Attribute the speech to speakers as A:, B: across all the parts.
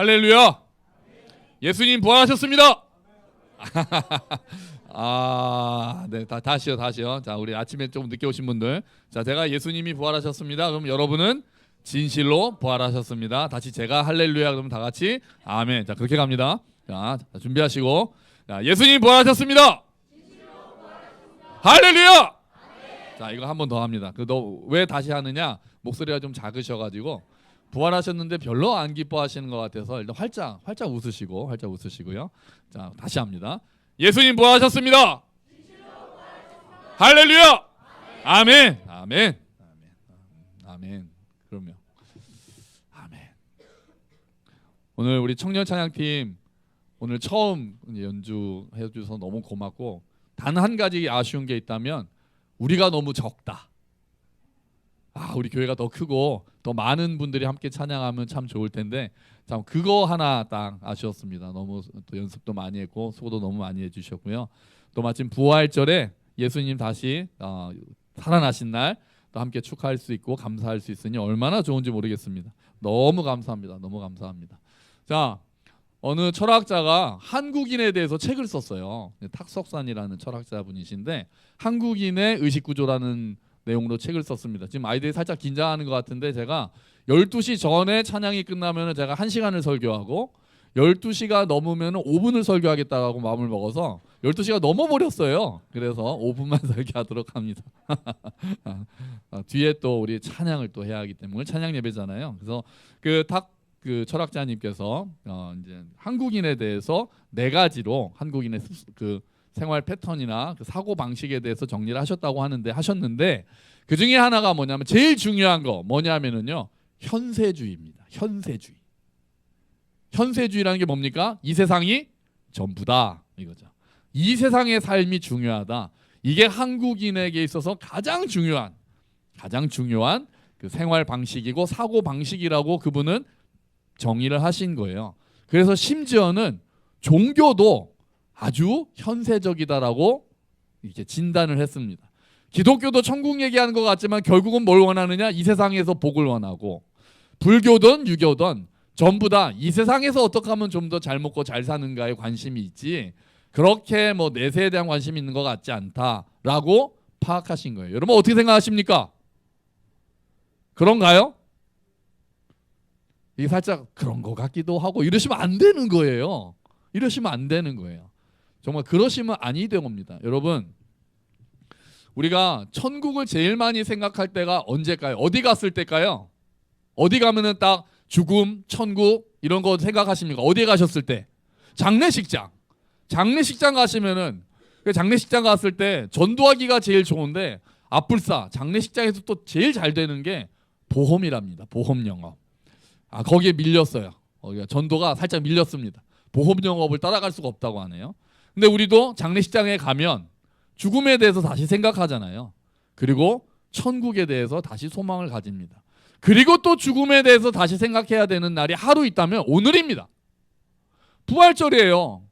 A: 할렐루야. 예수님 부활하셨습니다. 아, 네, 다, 다시요, 다시요. 자, 우리 아침에 좀 늦게 오신 분들. 자, 제가 예수님이 부활하셨습니다. 그럼 여러분은 진실로 부활하셨습니다. 다시 제가 할렐루야 그러면 다 같이 아멘. 자, 그렇게 갑니다. 자, 자, 준비하시고. 자, 예수님 부활하셨습니다. 할렐루야! 자, 이거 한 번 더 합니다. 그 너 왜 다시 하느냐? 목소리가 좀 작으셔가지고 부활하셨는데 별로 안 기뻐하시는 것 같아서 일단 활짝 활짝 웃으시고 활짝 웃으시고요. 자, 다시 합니다. 예수님 부활하셨습니다. 할렐루야! 아멘. 아멘. 아멘. 아멘. 그럼요. 아멘. 오늘 우리 청년 찬양팀 오늘 처음 연주해 주셔서 너무 고맙고 단 한 가지 아쉬운 게 있다면 우리가 너무 적다. 아, 우리 교회가 더 크고 더 많은 분들이 함께 찬양하면 참 좋을 텐데 참 그거 하나 딱 아쉬웠습니다. 너무 또 연습도 많이 했고 수고도 너무 많이 해주셨고요. 또 마침 부활절에 예수님 다시 어, 살아나신 날 또 함께 축하할 수 있고 감사할 수 있으니 얼마나 좋은지 모르겠습니다. 너무 감사합니다. 너무 감사합니다. 자, 어느 철학자가 한국인에 대해서 책을 썼어요. 탁석산이라는 철학자분이신데 한국인의 의식 구조라는 내용으로 책을 썼습니다. 지금 아이들이 살짝 긴장하는 것 같은데 제가 12시 전에 찬양이 끝나면 제가 1시간을 설교하고 12시가 넘으면 5분을 설교하겠다고 마음을 먹어서 12시가 넘어버렸어요. 그래서 5분만 설교하도록 합니다. 아, 뒤에 또 우리 찬양을 또 해야 하기 때문에 찬양 예배잖아요. 그래서 그탁 그 철학자님께서 어 이제 한국인에 대해서 네 가지로 한국인의 습- 그 생활 패턴이나 그 사고 방식에 대해서 정리를 하셨다고 하는데 하셨는데 그 중에 하나가 뭐냐면 제일 중요한 거 뭐냐면은요 현세주의입니다. 현세주의. 현세주의라는 게 뭡니까? 이 세상이 전부다 이거죠. 이 세상의 삶이 중요하다. 이게 한국인에게 있어서 가장 중요한 가장 중요한 그 생활 방식이고 사고 방식이라고 그분은 정의를 하신 거예요. 그래서 심지어는 종교도 아주 현세적이다라고 이렇게 진단을 했습니다. 기독교도 천국 얘기하는 것 같지만 결국은 뭘 원하느냐? 이 세상에서 복을 원하고 불교든 유교든 전부 다 이 세상에서 어떻게 하면 좀 더 잘 먹고 잘 사는가에 관심이 있지 그렇게 뭐 내세에 대한 관심이 있는 것 같지 않다라고 파악하신 거예요. 여러분 어떻게 생각하십니까? 그런가요? 이게 살짝 그런 것 같기도 하고 이러시면 안 되는 거예요. 이러시면 안 되는 거예요. 정말 그러시면 아니 된 겁니다. 여러분 우리가 천국을 제일 많이 생각할 때가 언제일까요? 어디 갔을 때일까요? 어디 가면은 딱 죽음, 천국 이런 거 생각하십니까? 어디에 가셨을 때? 장례식장. 장례식장 가시면은 그 장례식장 갔을 때 전도하기가 제일 좋은데 앞불사 장례식장에서 또 제일 잘 되는 게 보험이랍니다. 보험 영업. 아 거기에 밀렸어요. 거기가 전도가 살짝 밀렸습니다. 보험 영업을 따라갈 수가 없다고 하네요. 근데 우리도 장례식장에 가면 죽음에 대해서 다시 생각하잖아요. 그리고 천국에 대해서 다시 소망을 가집니다. 그리고 또 죽음에 대해서 다시 생각해야 되는 날이 하루 있다면 오늘입니다. 부활절이에요.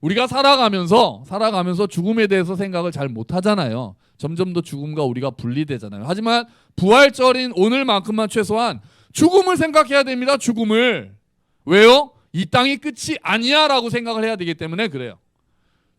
A: 우리가 살아가면서 살아가면서 죽음에 대해서 생각을 잘 못 하잖아요. 점점 더 죽음과 우리가 분리되잖아요. 하지만 부활절인 오늘만큼만 최소한 죽음을 생각해야 됩니다. 죽음을 왜요? 이 땅이 끝이 아니야라고 생각을 해야 되기 때문에 그래요.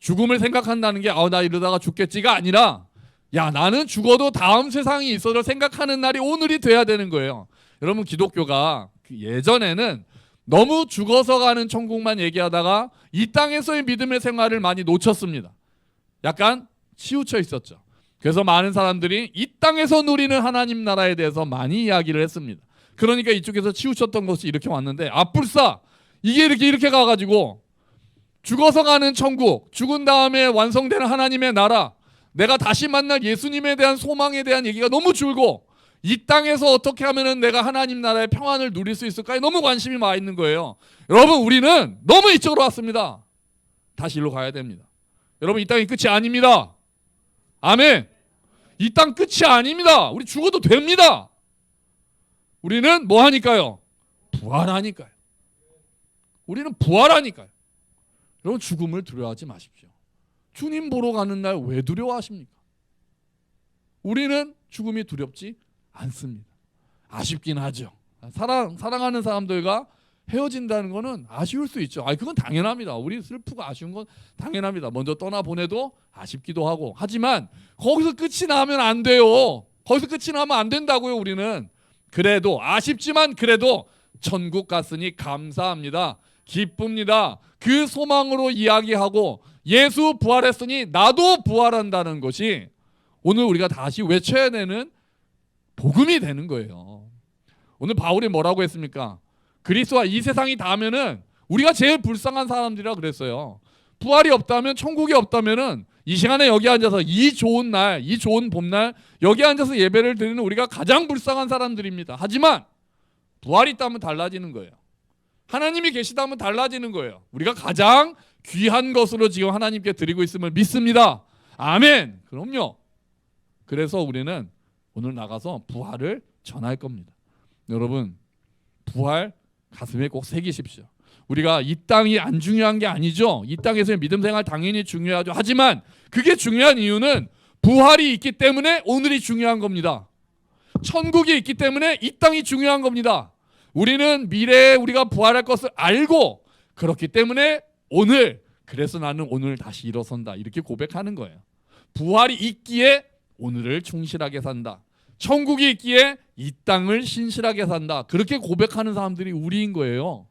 A: 죽음을 생각한다는 게 아 나 이러다가 죽겠지가 아니라 야 나는 죽어도 다음 세상이 있어를 생각하는 날이 오늘이 돼야 되는 거예요. 여러분 기독교가 그 예전에는 너무 죽어서 가는 천국만 얘기하다가 이 땅에서의 믿음의 생활을 많이 놓쳤습니다. 약간 치우쳐 있었죠. 그래서 많은 사람들이 이 땅에서 누리는 하나님 나라에 대해서 많이 이야기를 했습니다. 그러니까 이쪽에서 치우쳤던 것이 이렇게 왔는데 아뿔싸 이게 이렇게 이렇게 가가지고 죽어서 가는 천국, 죽은 다음에 완성되는 하나님의 나라, 내가 다시 만날 예수님에 대한 소망에 대한 얘기가 너무 줄고 이 땅에서 어떻게 하면은 내가 하나님 나라의 평안을 누릴 수 있을까에 너무 관심이 많이 있는 거예요. 여러분 우리는 너무 이쪽으로 왔습니다. 다시 일로 가야 됩니다. 여러분 이 땅이 끝이 아닙니다. 아멘. 이 땅 끝이 아닙니다. 우리 죽어도 됩니다. 우리는 뭐 하니까요? 부활하니까요. 우리는 부활하니까요. 여러분 죽음을 두려워하지 마십시오. 주님 보러 가는 날 왜 두려워하십니까? 우리는 죽음이 두렵지 않습니다. 아쉽긴 하죠. 사랑 사랑하는 사람들과 헤어진다는 거는 아쉬울 수 있죠. 아, 그건 당연합니다. 우리 슬프고 아쉬운 건 당연합니다. 먼저 떠나 보내도 아쉽기도 하고. 하지만 거기서 끝이 나면 안 돼요. 거기서 끝이 나면 안 된다고요. 우리는 그래도 아쉽지만 그래도 천국 갔으니 감사합니다. 기쁩니다. 그 소망으로 이야기하고 예수 부활했으니 나도 부활한다는 것이 오늘 우리가 다시 외쳐야 되는 복음이 되는 거예요. 오늘 바울이 뭐라고 했습니까? 그리스도와 이 세상이 닿으면은 우리가 제일 불쌍한 사람들이라 그랬어요. 부활이 없다면 천국이 없다면은 이 시간에 여기 앉아서 이 좋은 날, 이 좋은 봄날 여기 앉아서 예배를 드리는 우리가 가장 불쌍한 사람들입니다. 하지만 부활이 있다면 달라지는 거예요. 하나님이 계시다면 달라지는 거예요. 우리가 가장 귀한 것으로 지금 하나님께 드리고 있음을 믿습니다. 아멘. 그럼요. 그래서 우리는 오늘 나가서 부활을 전할 겁니다. 여러분, 부활 가슴에 꼭 새기십시오. 우리가 이 땅이 안 중요한 게 아니죠. 이 땅에서의 믿음 생활 당연히 중요하죠. 하지만 그게 중요한 이유는 부활이 있기 때문에 오늘이 중요한 겁니다. 천국이 있기 때문에 이 땅이 중요한 겁니다. 우리는 미래에 우리가 부활할 것을 알고 그렇기 때문에 오늘 그래서 나는 오늘 다시 일어선다 이렇게 고백하는 거예요. 부활이 있기에 오늘을 충실하게 산다. 천국이 있기에 이 땅을 신실하게 산다. 그렇게 고백하는 사람들이 우리인 거예요.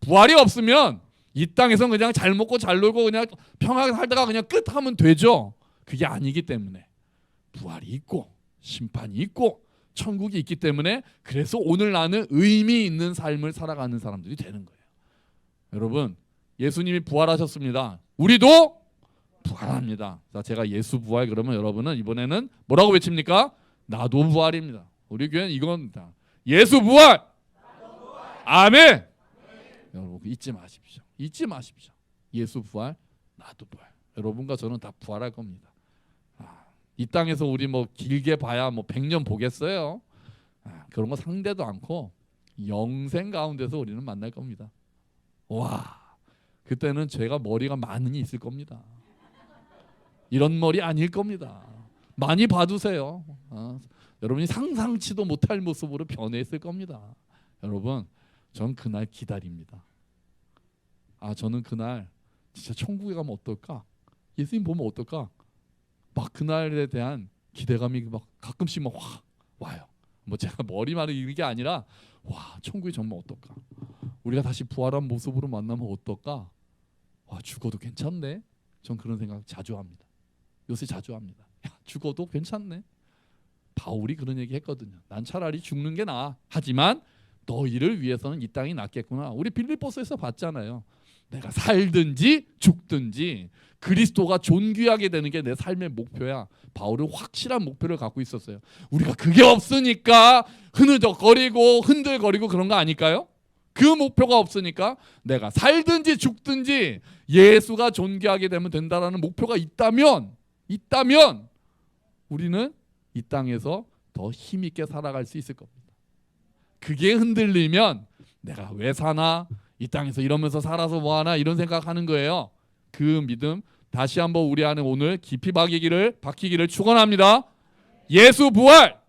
A: 부활이 없으면 이 땅에서 그냥 잘 먹고 잘 놀고 그냥 평화하게 살다가 그냥 끝 하면 되죠. 그게 아니기 때문에 부활이 있고 심판이 있고 천국이 있기 때문에 그래서 오늘 나는 의미 있는 삶을 살아가는 사람들이 되는 거예요. 여러분, 예수님이 부활하셨습니다. 우리도 부활합니다. 자, 제가 예수 부활 그러면 여러분은 이번에는 뭐라고 외칩니까? 나도 부활입니다. 우리 교회는 이건 다 예수 부활. 아멘. 여러분 잊지 마십시오. 잊지 마십시오. 예수 부활, 나도 부활. 여러분과 저는 다 부활할 겁니다. 아, 이 땅에서 우리 뭐 길게 봐야 뭐 100년 보겠어요. 아, 그런 거 상대도 않고 영생 가운데서 우리는 만날 겁니다. 와, 그때는 제가 머리가 많이 있을 겁니다. 이런 머리 아닐 겁니다. 많이 봐두세요. 어, 여러분이 상상치도 못할 모습으로 변해 있을 겁니다. 여러분, 전 그날 기다립니다. 아, 저는 그날 진짜 천국에 가면 어떨까? 예수님 보면 어떨까? 막 그날에 대한 기대감이 막 가끔씩 막확 와요. 뭐 제가 머리말을 이런 게 아니라 와 천국이 정말 어떨까? 우리가 다시 부활한 모습으로 만나면 어떨까? 와 죽어도 괜찮네. 전 그런 생각 자주 합니다. 요새 자주 합니다. 야, 죽어도 괜찮네. 바울이 그런 얘기 했거든요. 난 차라리 죽는 게 나아. 하지만 너희를 위해서는 이 땅이 낫겠구나. 우리 빌립보서에서 봤잖아요. 내가 살든지 죽든지 그리스도가 존귀하게 되는 게 내 삶의 목표야. 바울은 확실한 목표를 갖고 있었어요. 우리가 그게 없으니까 흐느적거리고 흔들거리고 그런 거 아닐까요? 그 목표가 없으니까 내가 살든지 죽든지 예수가 존귀하게 되면 된다라는 목표가 있다면 있다면 우리는 이 땅에서 더 힘있게 살아갈 수 있을 겁니다. 그게 흔들리면 내가 왜 사나 이 땅에서 이러면서 살아서 뭐하나 이런 생각하는 거예요. 그 믿음 다시 한번 우리 안에 오늘 깊이 박이기를 박히기를 축원합니다. 예수 부활.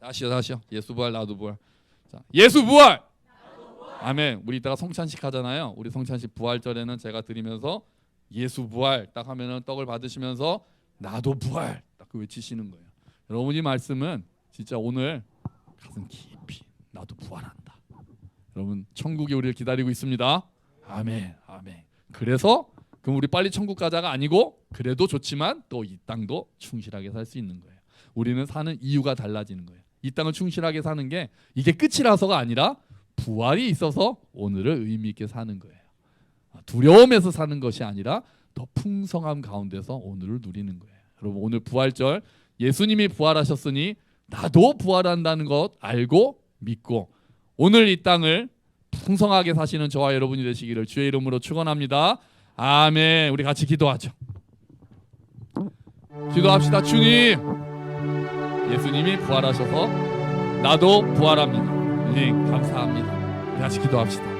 A: 다시요 다시요. 예수 부활 나도 부활. 자, 예수 부활. 아멘. 우리 이따가 성찬식 하잖아요. 우리 성찬식 부활절에는 제가 드리면서 예수 부활 딱 하면은 떡을 받으시면서 나도 부활 딱그 외치시는 거예요. 여러분이 말씀은 진짜 오늘 가슴 깊이 나도 부활한다. 여러분 천국이 우리를 기다리고 있습니다. 아멘, 아멘. 그래서 그럼 우리 빨리 천국 가자가 아니고 그래도 좋지만 또 이 땅도 충실하게 살 수 있는 거예요. 우리는 사는 이유가 달라지는 거예요. 이 땅을 충실하게 사는 게 이게 끝이라서가 아니라 부활이 있어서 오늘을 의미 있게 사는 거예요. 두려움에서 사는 것이 아니라 더 풍성함 가운데서 오늘을 누리는 거예요. 여러분 오늘 부활절 예수님이 부활하셨으니 나도 부활한다는 것 알고 믿고 오늘 이 땅을 풍성하게 사시는 저와 여러분이 되시기를 주의 이름으로 축원합니다. 아멘. 우리 같이 기도하죠. 기도합시다. 주님. 예수님이 부활하셔서 나도 부활합니다. 네, 감사합니다. 같이 기도합시다.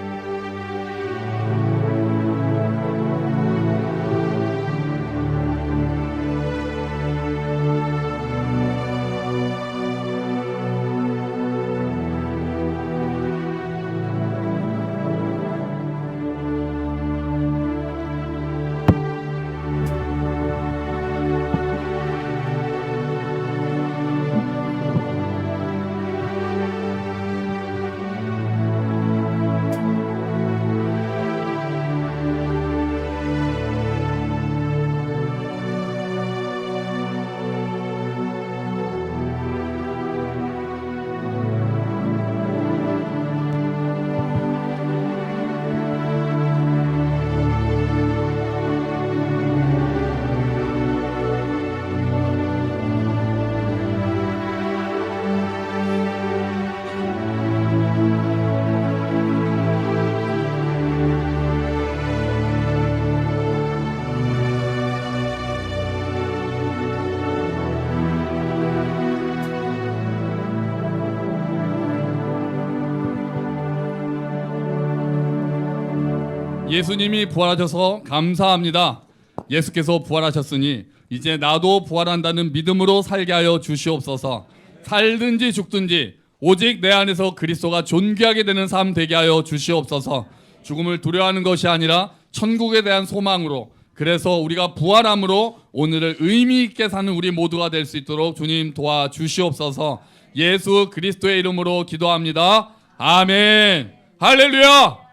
B: 예수님이 부활하셔서 감사합니다. 예수께서 부활하셨으니 이제 나도 부활한다는 믿음으로 살게 하여 주시옵소서. 살든지 죽든지 오직 내 안에서 그리스도가 존귀하게 되는 삶 되게 하여 주시옵소서. 죽음을 두려워하는 것이 아니라 천국에 대한 소망으로 그래서 우리가 부활함으로 오늘을 의미 있게 사는 우리 모두가 될 수 있도록 주님 도와 주시옵소서. 예수 그리스도의 이름으로 기도합니다. 아멘. 할렐루야.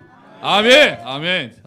B: 아멘. 아멘. 자,